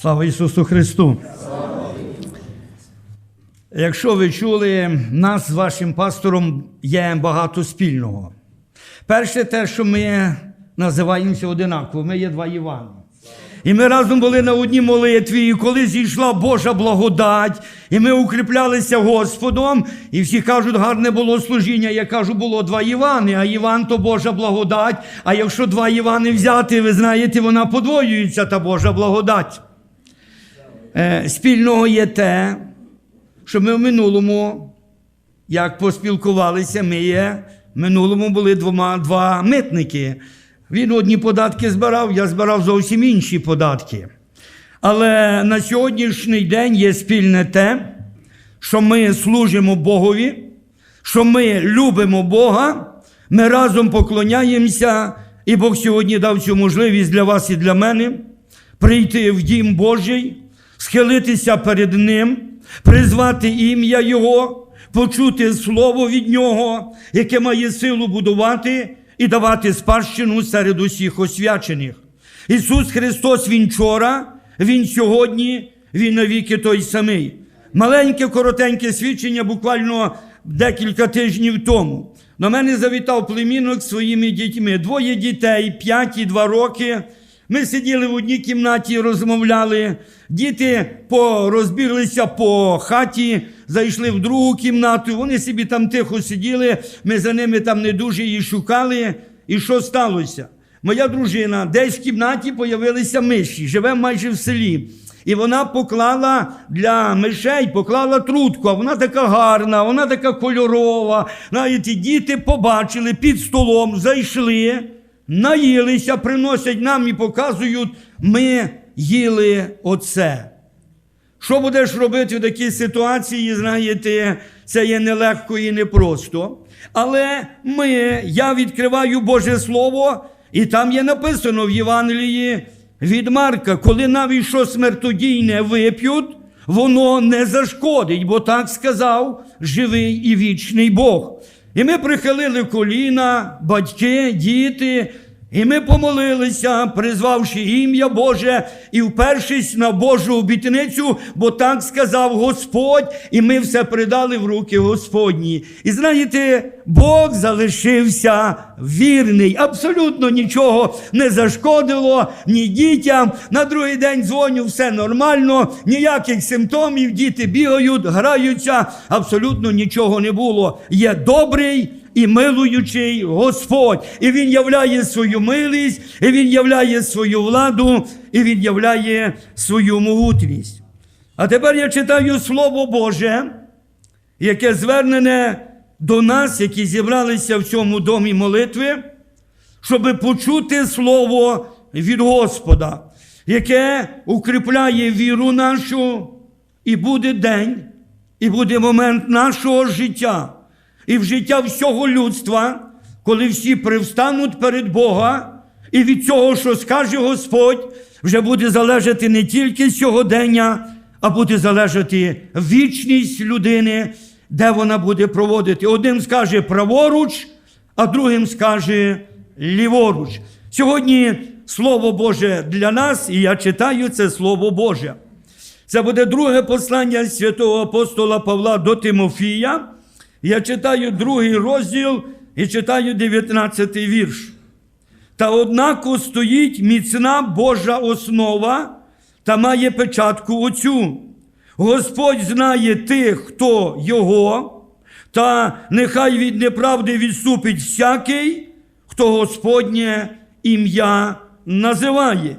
Слава Ісусу Христу! Якщо ви чули, нас з вашим пастором є багато спільного. Перше, те, що ми називаємося одинаково, ми є два Івани. І ми разом були на одній молитві, і коли зійшла Божа благодать, і ми укріплялися Господом, і всі кажуть, гарне було служіння. Я кажу, було два Івани, а Іван то Божа благодать. А якщо два Івани взяти, ви знаєте, вона подвоюється, та Божа благодать. Е, спільного є те, що ми в минулому, як поспілкувалися, ми є, в минулому були двома, два митники. Він одні податки збирав, я збирав зовсім інші податки. Але на сьогоднішній день є спільне те, що ми служимо Богові, що ми любимо Бога, ми разом поклоняємося, і Бог сьогодні дав цю можливість для вас і для мене прийти в дім Божий, схилитися перед Ним, призвати ім'я Його, почути слово від Нього, яке має силу будувати і давати спадщину серед усіх освячених. Ісус Христос Він вчора, Він сьогодні, Він навіки той самий. Маленьке, коротеньке свідчення буквально декілька тижнів тому. До мене завітав племінок своїми дітьми. Двоє дітей, п'ять і два роки. Ми сиділи в одній кімнаті, розмовляли. Діти порозбіглися по хаті, зайшли в другу кімнату. Вони собі там тихо сиділи. Ми за ними там не дуже її шукали. І що сталося? Моя дружина десь в кімнаті появилися миші, живе майже в селі. І вона поклала для мишей, поклала трутку, а вона така гарна, вона така кольорова. Знаєте, діти побачили під столом, зайшли, наїлися, приносять нам і показують, ми їли оце. Що будеш робити в такій ситуації, знаєте, це є нелегко і непросто. Але ми, я відкриваю Боже Слово, і там є написано в Євангелії від Марка, коли навіть що смертодійне вип'ють, воно не зашкодить, бо так сказав живий і вічний Бог. І ми прихилили коліна, батьки, діти, і ми помолилися, призвавши ім'я Боже і впершись на Божу обітницю, бо так сказав Господь, і ми все придали в руки Господні. І знаєте, Бог залишився вірний. Абсолютно нічого не зашкодило ні дітям. На другий день дзвоню, все нормально, ніяких симптомів, діти бігають, граються, абсолютно нічого не було. Є добрий і милуючий Господь. І Він являє свою милість, і Він являє свою владу, і Він являє свою могутність. А тепер я читаю Слово Боже, яке звернене до нас, які зібралися в цьому домі молитви, щоб почути Слово від Господа, яке укріпляє віру нашу, і буде день, і буде момент нашого життя і в життя всього людства, коли всі привстануть перед Бога, і від цього, що скаже Господь, вже буде залежати не тільки сьогодення, а буде залежати вічність людини, де вона буде проводити. Одним скаже праворуч, а другим скаже ліворуч. Сьогодні Слово Боже для нас, і я читаю це Слово Боже. Це буде друге послання святого апостола Павла до Тимофія. Я читаю другий розділ і читаю 19 вірш. Та однако стоїть міцна Божа основа та має печатку оцю. Господь знає тих, хто його, та нехай від неправди відступить всякий, хто Господнє ім'я називає.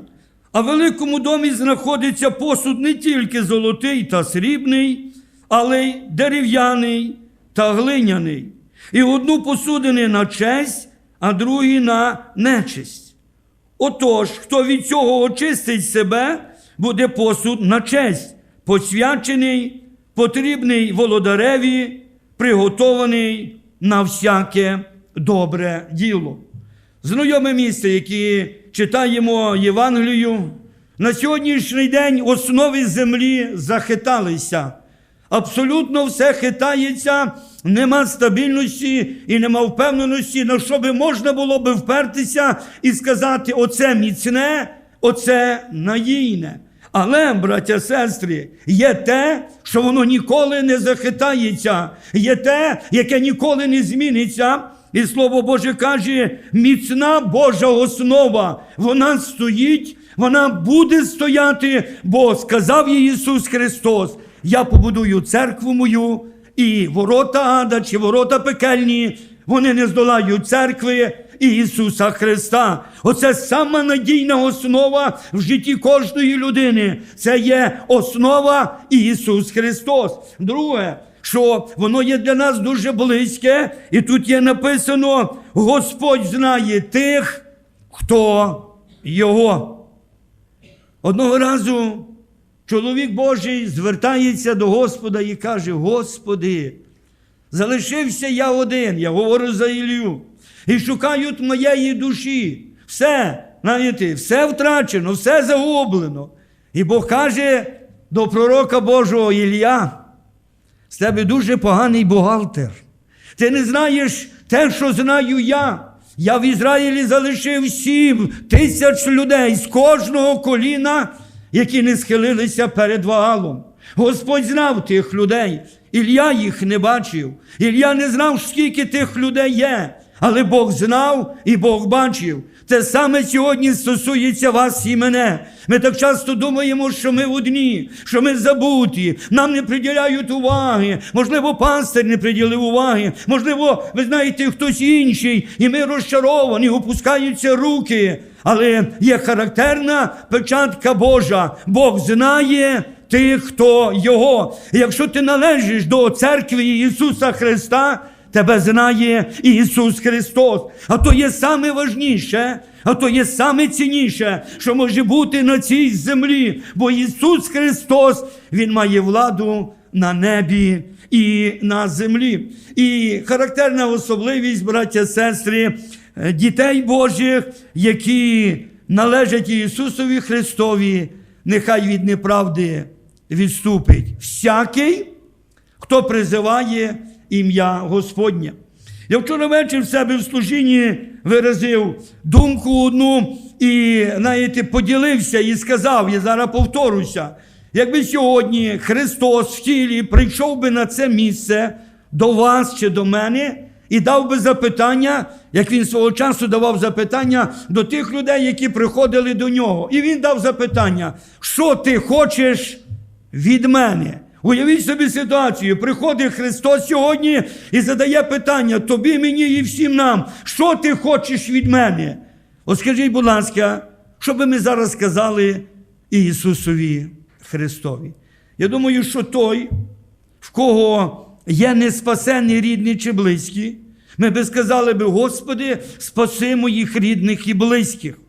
А в великому домі знаходиться посуд не тільки золотий та срібний, але й дерев'яний та глиняний. І одну посудини на честь, а другий на нечесть. Отож, хто від цього очистить себе, буде посуд на честь, посвячений, потрібний володареві, приготований на всяке добре діло. Знайоме місце, яке читаємо Євангелію, на сьогоднішній день основи землі захиталися. Абсолютно все хитається, нема стабільності і нема впевненості, на що би можна було би впертися і сказати: оце міцне, оце надійне. Але, браття, сестри, є те, що воно ніколи не захитається, є те, яке ніколи не зміниться. І Слово Боже каже, міцна Божа основа, вона стоїть, вона буде стояти, бо сказав їй Ісус Христос: Я побудую церкву мою, і ворота ада чи ворота пекельні, вони не здолають церкви Ісуса Христа. Оце сама надійна основа в житті кожної людини. Це є основа Ісус Христос. Друге, що воно є для нас дуже близьке, і тут є написано: Господь знає тих, хто Його. Одного разу чоловік Божий звертається до Господа і каже: Господи, залишився я один, я говорю за Ілью, і шукають моєї душі. Все, знаєте, все втрачено, все загублено. І Бог каже до пророка Божого Ілля, з тебе дуже поганий бухгалтер. Ти не знаєш те, що знаю я. Я в Ізраїлі залишив сім тисяч людей з кожного коліна, які не схилилися перед Ваалом. Господь знав тих людей. Ілля їх не бачив. Ілля не знав, скільки тих людей є. Але Бог знав і Бог бачив. Те саме сьогодні стосується вас і мене. Ми так часто думаємо, що ми одні, що ми забуті, нам не приділяють уваги. Можливо, пастир не приділив уваги, можливо, ви знаєте, хтось інший, і ми розчаровані, опускаються руки. Але є характерна печатка Божа. Бог знає тих, хто Його. Якщо ти належиш до церкви Ісуса Христа, Тебе знає Ісус Христос. А то є саме важніше, а то є саме цінніше, що може бути на цій землі. Бо Ісус Христос, Він має владу на небі і на землі. І характерна особливість, браття, сестри, е, дітей Божих, які належать Ісусові Христові, нехай від неправди відступить. Всякий, хто призиває ім'я Господнє. Я вчора вечір в себе в служінні виразив думку одну і, знаєте, поділився і сказав, я зараз повторюся, якби сьогодні Христос в тілі прийшов би на це місце до вас чи до мене і дав би запитання, як він свого часу давав запитання до тих людей, які приходили до нього. І він дав запитання, що ти хочеш від мене? Уявіть собі ситуацію. Приходить Христос сьогодні і задає питання тобі, мені і всім нам, що ти хочеш від мене? От скажіть, будь ласка, що би ми зараз сказали Ісусові Христові? Я думаю, що той, в кого є неспасені рідні чи близькі, ми би сказали би, Господи, спаси моїх рідних і близьких.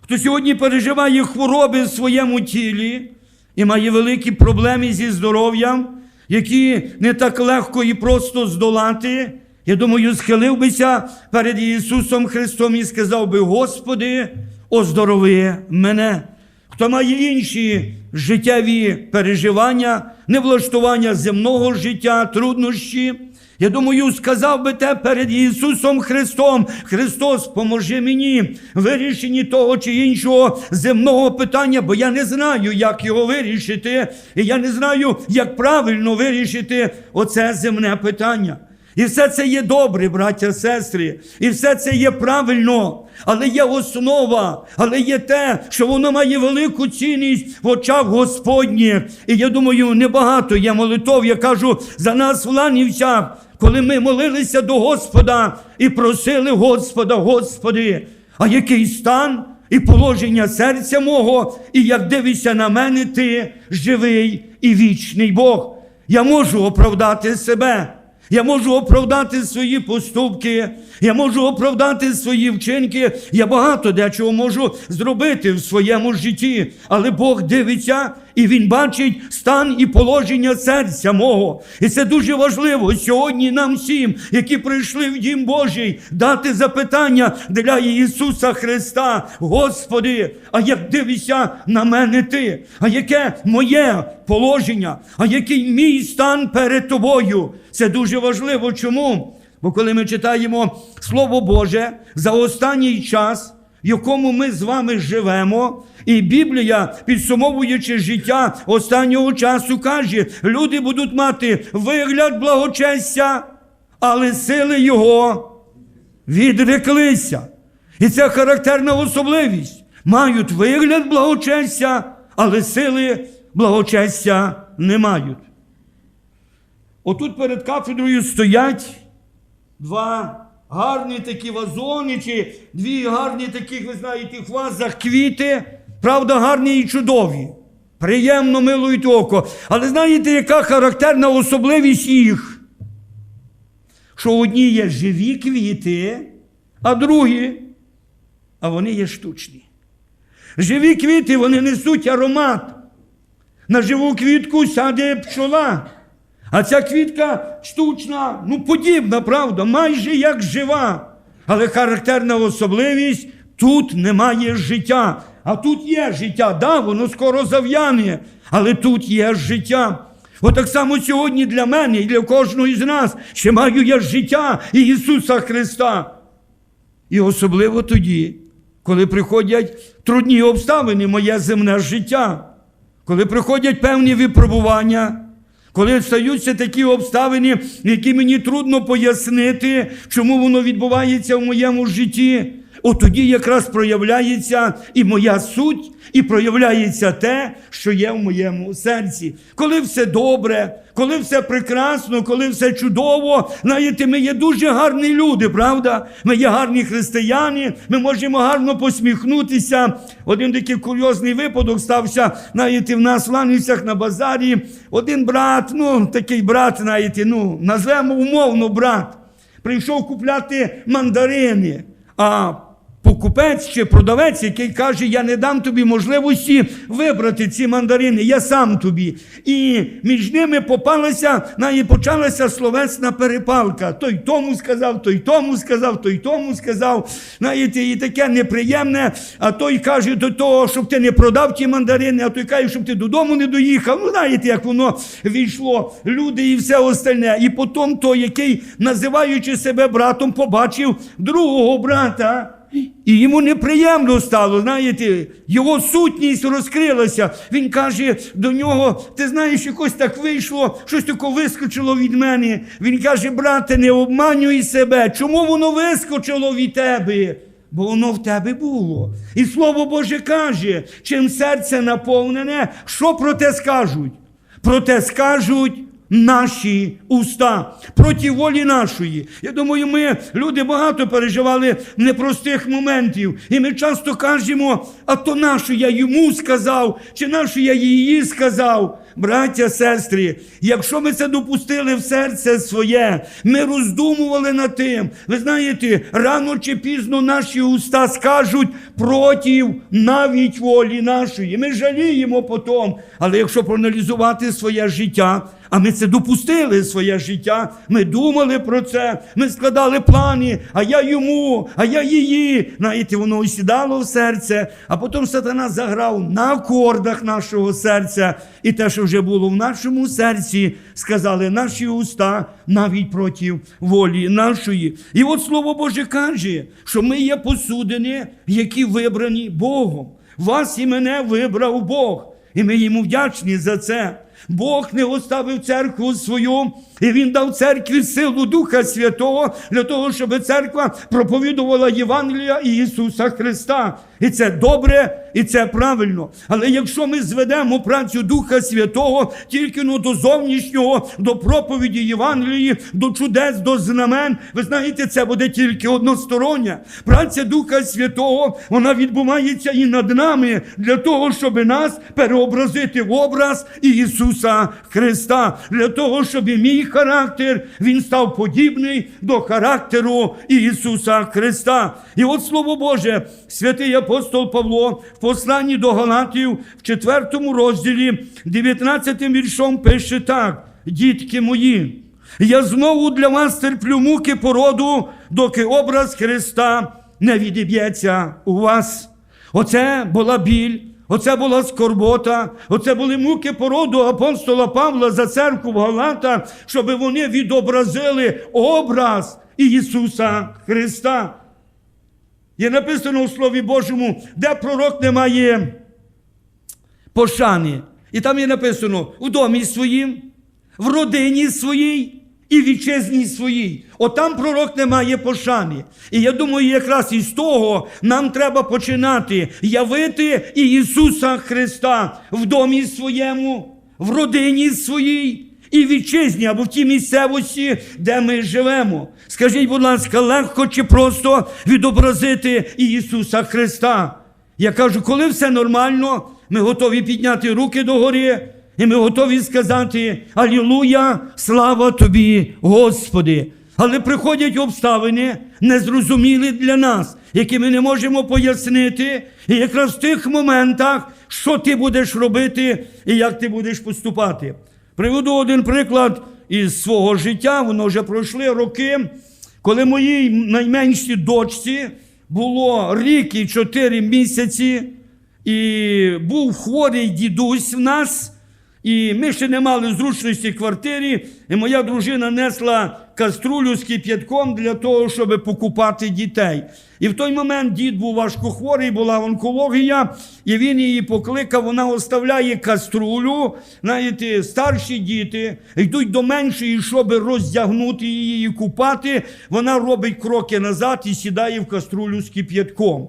Хто сьогодні переживає хвороби в своєму тілі, і має великі проблеми зі здоров'ям, які не так легко і просто здолати. Я думаю, схилив бися перед Ісусом Христом і сказав би: Господи, оздорови мене. Хто має інші життєві переживання, невлаштування земного життя, труднощі. Я думаю, сказав би те перед Ісусом Христом. Христос, поможи мені в вирішенні того чи іншого земного питання, бо я не знаю, як його вирішити, і я не знаю, як правильно вирішити оце земне питання. І все це є добре, браття, сестри, і все це є правильно, але є основа, але є те, що воно має велику цінність в очах Господніх. І я думаю, небагато є молитов, я кажу за нас в Ланівцях, коли ми молилися до Господа і просили Господа, Господи, а який стан і положення серця мого, і як дивишся на мене, ти живий і вічний Бог. Я можу оправдати себе. Я можу оправдати свої поступки, я можу оправдати свої вчинки. Я багато дечого можу зробити в своєму житті, але Бог дивиться і Він бачить стан і положення серця мого. І це дуже важливо сьогодні нам всім, які прийшли в Дім Божий, дати запитання для Ісуса Христа. Господи, а як дивишся на мене ти? А яке моє положення? А який мій стан перед тобою? Це дуже важливо. Чому? Бо коли ми читаємо Слово Боже за останній час, в якому ми з вами живемо. І Біблія, підсумовуючи життя останнього часу, каже: люди будуть мати вигляд благочестя, але сили його відреклися. І це характерна особливість. Мають вигляд благочестя, але сили благочестя не мають. Отут перед кафедрою стоять два гарні такі вазони, чи дві гарні таких, ви знаєте, в вазах квіти, правда, гарні і чудові. Приємно милують око. Але знаєте, яка характерна особливість їх? Що одні є живі квіти, а другі, а вони є штучні. Живі квіти вони несуть аромат. На живу квітку сяде пчола. А ця квітка штучна, ну подібна, правда, майже як жива. Але характерна особливість тут немає життя. А тут є життя. Да, воно скоро зав'яне, але тут є життя. От так само сьогодні для мене і для кожного із нас ще маю я життя Ісуса Христа. І особливо тоді, коли приходять трудні обставини, моє земне життя, коли приходять певні випробування, коли стаються такі обставини, які мені трудно пояснити, чому воно відбувається в моєму житті, от тоді якраз проявляється і моя суть, і проявляється те, що є в моєму серці. Коли все добре, коли все прекрасно, коли все чудово, знаєте, ми є дуже гарні люди, правда? Ми є гарні християни, ми можемо гарно посміхнутися. Один такий курйозний випадок стався, знаєте, в нас в Ланівцях на базарі. Один брат, ну такий брат, знаєте, ну, назвемо умовно брат, прийшов купляти мандарини. А покупець чи продавець, який каже, я не дам тобі можливості вибрати ці мандарини, я сам тобі. І між ними попалася, на і почалася словесна перепалка. Той тому сказав, той тому сказав, той тому сказав. Знаєте, і таке неприємне. А той каже до того, щоб ти не продав ті мандарини, а той каже, щоб ти додому не доїхав. Ну, знаєте, як воно війшло, люди і все остальне. І потім той, який, називаючи себе братом, побачив другого брата. І йому неприємно стало, знаєте, його сутність розкрилася. Він каже до нього: ти знаєш, якось так вийшло, щось таке вискочило від мене. Він каже, брате, не обманюй себе. Чому воно вискочило від тебе? Бо воно в тебе було. І слово Боже каже, чим серце наповнене, що про те скажуть? Про те скажуть наші уста проти волі нашої. Я думаю, ми люди багато переживали непростих моментів. І ми часто кажемо, а то нащо я йому сказав, чи нащо я її сказав. Браття, сестри, якщо ми це допустили в серце своє, ми роздумували над тим. Ви знаєте, рано чи пізно наші уста скажуть проти навіть волі нашої. Ми жаліємо потім. Але якщо проаналізувати своє життя, а ми це допустили своє життя. Ми думали про це, ми складали плани, а я йому, а я її. Знаєте, воно осідало в серце, а потім сатана заграв на акордах нашого серця. І те, що вже було в нашому серці, сказали наші уста навіть проти волі нашої. І от слово Боже каже, що ми є посудини, які вибрані Богом. Вас і мене вибрав Бог. І ми йому вдячні за це. Бог не оставив церкву свою, і Він дав церкві силу Духа Святого для того, щоб церква проповідувала Євангелія Ісуса Христа. І це добре, і це правильно. Але якщо ми зведемо працю Духа Святого тільки ну, до зовнішнього, до проповіді Євангелії, до чудес, до знамен, ви знаєте, це буде тільки одностороння. Праця Духа Святого, вона відбувається і над нами для того, щоб нас переобразити в образ Ісуса Христа, для того, щоб і мій характер він став подібний до характеру Ісуса Христа. І от Слово Боже, святий апостол Павло в посланні до Галатів в 4 розділі, 19 віршом пише так: дітки мої. Я знову для вас терплю муки породу, доки образ Христа не відіб'ється у вас. Оце була біль, оце була скорбота, оце були муки породу апостола Павла за церкву в Галата, щоб вони відобразили образ Ісуса Христа. Є написано у Слові Божому, де пророк не має пошани. І там є написано у домі своїм, в родині своїй і вітчизні своїй. Отам пророк не має пошани. І я думаю, якраз із того нам треба починати явити і Ісуса Христа в домі своєму, в родині своїй. І вітчизні або в тій місцевості, де ми живемо. Скажіть, будь ласка, легко чи просто відобразити Ісуса Христа? Я кажу, коли все нормально, ми готові підняти руки догори, і ми готові сказати Алілуя, слава тобі, Господи. Але приходять обставини, незрозумілі для нас, які ми не можемо пояснити. І якраз в тих моментах, що ти будеш робити і як ти будеш поступати. Приведу один приклад із свого життя, воно вже пройшли роки, коли моїй найменшій дочці було рік і чотири місяці, і був хворий дідусь в нас. І ми ще не мали зручності в квартирі, і моя дружина несла каструлю з кип'ятком для того, щоб покупати дітей. І в той момент дід був важкохворий, була онкологія, і він її покликав, вона оставляє каструлю. Знаєте, старші діти йдуть до меншої, щоб роздягнути її і купати. Вона робить кроки назад і сідає в каструлю з кип'ятком.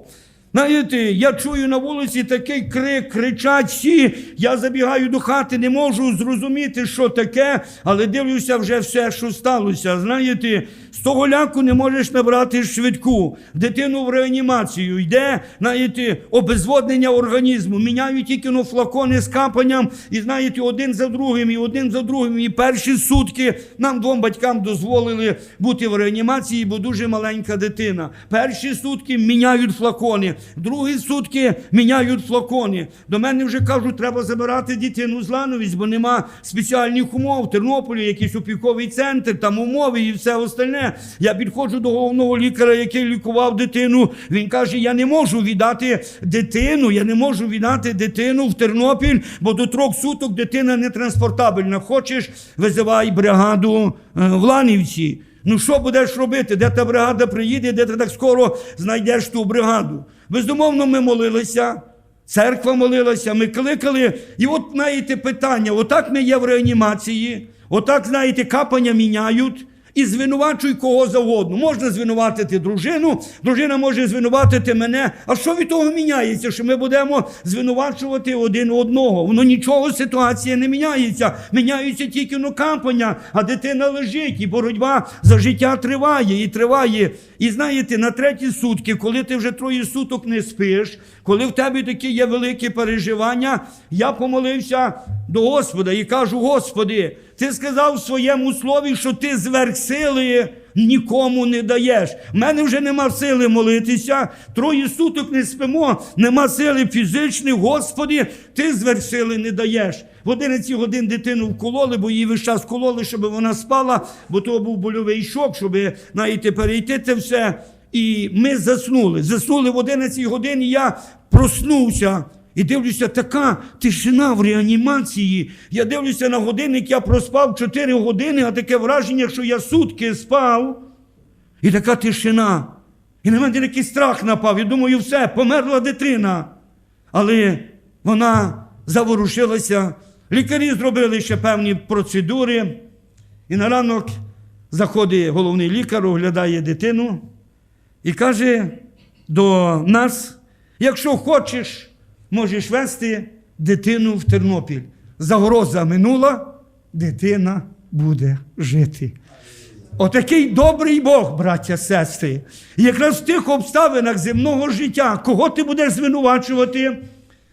Знаєте, я чую на вулиці такий крик, кричать всі. Я забігаю до хати, не можу зрозуміти, що таке, але дивлюся вже все, що сталося. Знаєте, з того ляку не можеш набрати швидку. Дитину в реанімацію йде, знаєте, обезводнення організму. Міняють тільки ну, флакони з капанням, і знаєте, один за другим, і один за другим. І перші сутки нам двом батькам дозволили бути в реанімації, бо дуже маленька дитина. Перші сутки міняють флакони. Другі сутки міняють флакони. До мене вже кажуть, треба забирати дитину з Лановіць, бо нема спеціальних умов. В Тернополі якийсь опіковий центр, там умови і все остальне. Я підходжу до головного лікаря, який лікував дитину. Він каже: Я не можу віддати дитину, я не можу віддати дитину в Тернопіль, бо до трьох суток дитина не транспортабельна. Хочеш, визивай бригаду е, в Ланівці. Ну що будеш робити? Де та бригада приїде, де ти так скоро знайдеш ту бригаду? Безумовно, ми молилися, церква молилася, ми кликали. І от знаєте питання: отак ми є в реанімації, отак, знаєте, капання міняють. І звинувачуй кого завгодно. Можна звинуватити дружину, дружина може звинуватити мене. А що від того міняється? Що ми будемо звинувачувати один одного? Воно нічого ситуація не міняється. Міняються тільки ну, капання, а дитина лежить, і боротьба за життя триває і триває. І знаєте, на треті сутки, коли ти вже троє суток не спиш, коли в тебе такі є великі переживання, я помолився до Господа і кажу: Господи, ти сказав в своєму слові, що ти зверх сили нікому не даєш. У мене вже нема сили молитися, троє суток не спимо, нема сили фізичних, Господи, ти зверх сили не даєш. В 11 годин дитину вкололи, бо її весь час кололи, щоб вона спала, бо то був больовий шок, щоб знаєте, перейти це все. І ми заснули. Заснули в 11 годин, і я проснувся. І дивлюся, така тишина в реанімації. Я дивлюся на годинник, я проспав 4 години, а таке враження, що я сутки спав. І така тишина. І на мене такий страх напав. Я думаю, все, померла дитина. Але вона заворушилася. Лікарі зробили ще певні процедури. І на ранок заходить головний лікар, оглядає дитину і каже до нас: якщо хочеш, можеш вести дитину в Тернопіль. Загроза минула, дитина буде жити. Отакий добрий Бог, браття, сестри. Якраз в тих обставинах земного життя, кого ти будеш звинувачувати,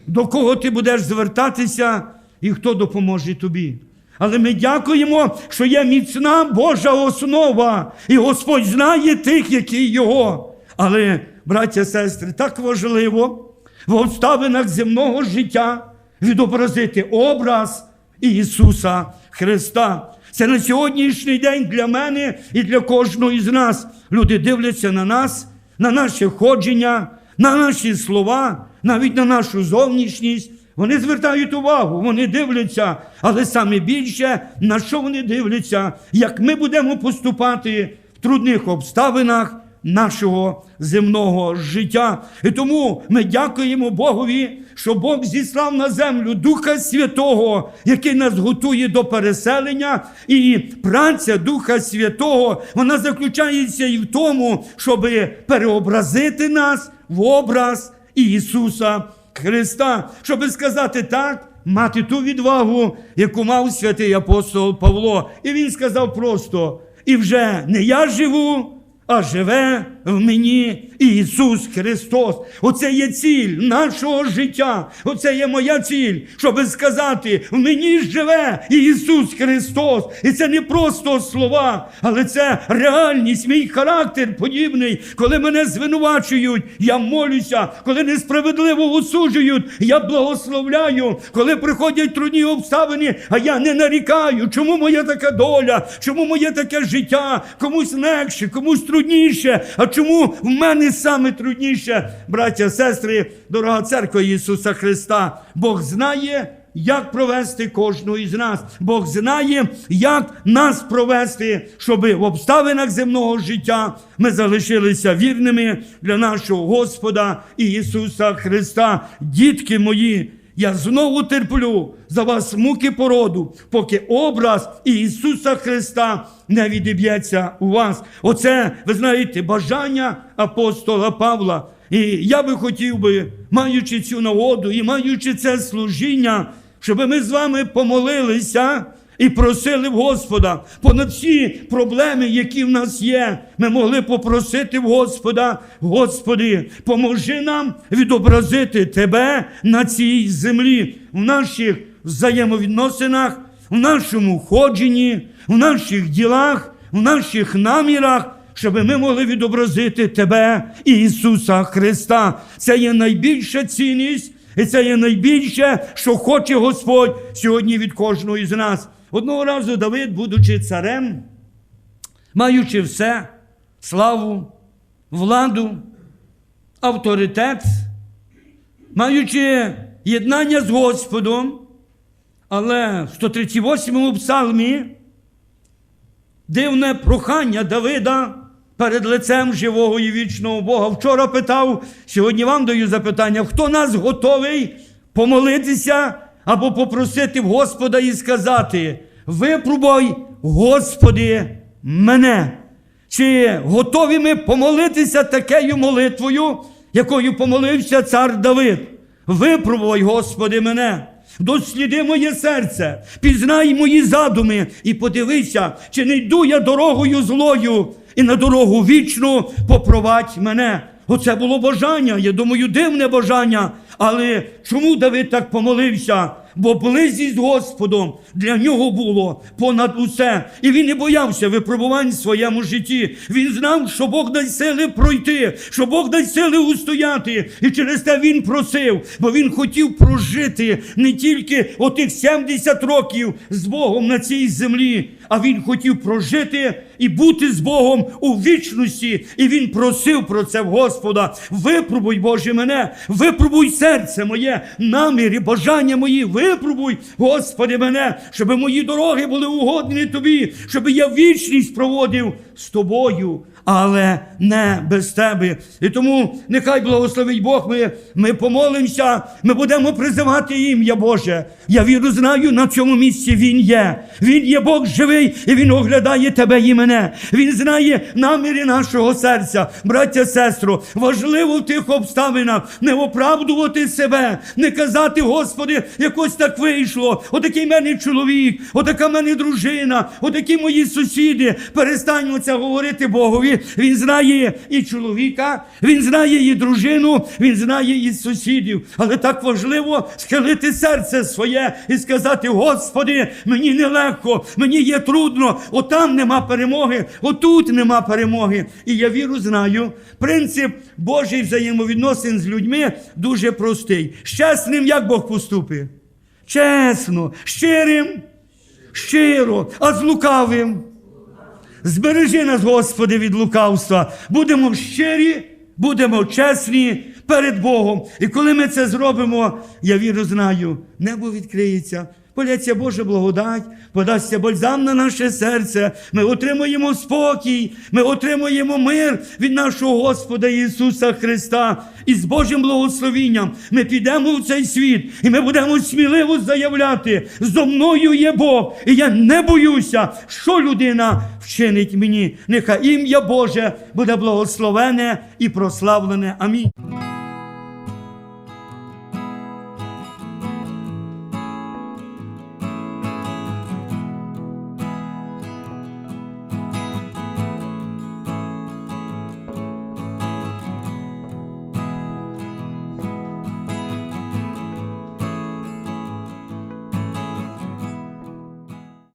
до кого ти будеш звертатися і хто допоможе тобі. Але ми дякуємо, що є міцна Божа основа, і Господь знає тих, які його. Але, браття, сестри, так важливо в обставинах земного життя відобразити образ Ісуса Христа. Це на сьогоднішній день для мене і для кожного із нас. Люди дивляться на нас, на наше ходження, на наші слова, навіть на нашу зовнішність. Вони звертають увагу, вони дивляться, але саме більше на що вони дивляться, як ми будемо поступати в трудних обставинах нашого земного життя. І тому ми дякуємо Богові, що Бог зіслав на землю Духа Святого, який нас готує до переселення. І праця Духа Святого вона заключається і в тому, щоб переобразити нас в образ Ісуса Христа, щоб сказати так. Мати ту відвагу, яку мав святий апостол Павло. І він сказав просто: і вже не я живу, а живе в мені Ісус Христос. Оце є ціль нашого життя. Оце є моя ціль, щоб сказати: в мені живе Ісус Христос. І це не просто слова, але це реальність, мій характер подібний. Коли мене звинувачують, я молюся, коли несправедливо осуджують, я благословляю, коли приходять трудні обставини, а я не нарікаю, чому моя така доля, чому моє таке життя, комусь легше, комусь трудніше. А чому в мене саме трудніше, браття, сестри, дорога церква Ісуса Христа? Бог знає. Як провести кожного із нас? Бог знає, як нас провести, щоб в обставинах земного життя ми залишилися вірними для нашого Господа Ісуса Христа. Дітки мої, я знову терплю за вас муки породу, поки образ Ісуса Христа не відіб'ється у вас. Оце, ви знаєте, бажання апостола Павла. І я би хотів би, маючи цю нагоду і маючи це служіння, щоб ми з вами помолилися і просили в Господа понад всі проблеми, які в нас є. Ми могли попросити в Господа, Господи, поможи нам відобразити Тебе на цій землі, в наших взаємовідносинах, в нашому ходженні, в наших ділах, в наших намірах. Щоб ми могли відобразити Тебе, Ісуса Христа. Це є найбільша цінність, і це є найбільше, що хоче Господь сьогодні від кожного із нас. Одного разу Давид, будучи царем, маючи все, славу, владу, авторитет, маючи єднання з Господом, але в 138-му псалмі дивне прохання Давида перед лицем живого і вічного Бога. Вчора питав, сьогодні вам даю запитання, хто нас готовий помолитися або попросити в Господа і сказати: випробуй, Господи, мене. Чи готові ми помолитися такою молитвою, якою помолився цар Давид? Випробуй, Господи, мене. Досліди моє серце, пізнай мої задуми і подивися, чи не йду я дорогою злою, і на дорогу вічну попровадь мене. Оце було бажання, я думаю, дивне бажання. Але чому Давид так помолився? Бо близість з Господом для нього було понад усе. І він не боявся випробувань в своєму житті. Він знав, що Бог дасть сили пройти, що Бог дасть сили устояти. І через те він просив, бо він хотів прожити не тільки отих 70 років з Богом на цій землі, а він хотів прожити і бути з Богом у вічності. І він просив про це в Господа. Випробуй, Боже, мене, випробуй серце моє, наміри, бажання мої, випробуй, Господи, мене, щоб мої дороги були угодні тобі, щоб я вічність проводив з тобою. Але не без тебе. І тому нехай благословить Бог. Ми, ми помолимося, ми будемо призивати ім'я Боже. Я віру знаю, на цьому місці Він є. Він є Бог живий, і Він оглядає тебе і мене. Він знає наміри нашого серця. Браття, сестро, важливо в тих обставинах не оправдувати себе, не казати, Господи, якось так вийшло. Отакий мене чоловік, отака мене дружина, отакі мої сусіди. Перестаньмо це говорити Богові. Він знає і чоловіка, він знає і дружину, він знає і сусідів. Але так важливо схилити серце своє і сказати: Господи, мені нелегко, мені є трудно, отам нема перемоги, отут нема перемоги. І я віру знаю. Принцип Божий взаємовідносин з людьми дуже простий. З чесним як Бог поступить? Чесно, щирим, щиро, а з лукавим. Збережи нас, Господи, від лукавства. Будемо щирі, будемо чесні перед Богом. І коли ми це зробимо, я віру знаю, небо відкриється, Поляться Божа благодать, подасться бальзам на наше серце. Ми отримуємо спокій, ми отримуємо мир від нашого Господа Ісуса Христа. І з Божим благословінням ми підемо в цей світ, і ми будемо сміливо заявляти: зо мною є Бог, і я не боюся, що людина вчинить мені. Нехай ім'я Боже буде благословене і прославлене. Амінь.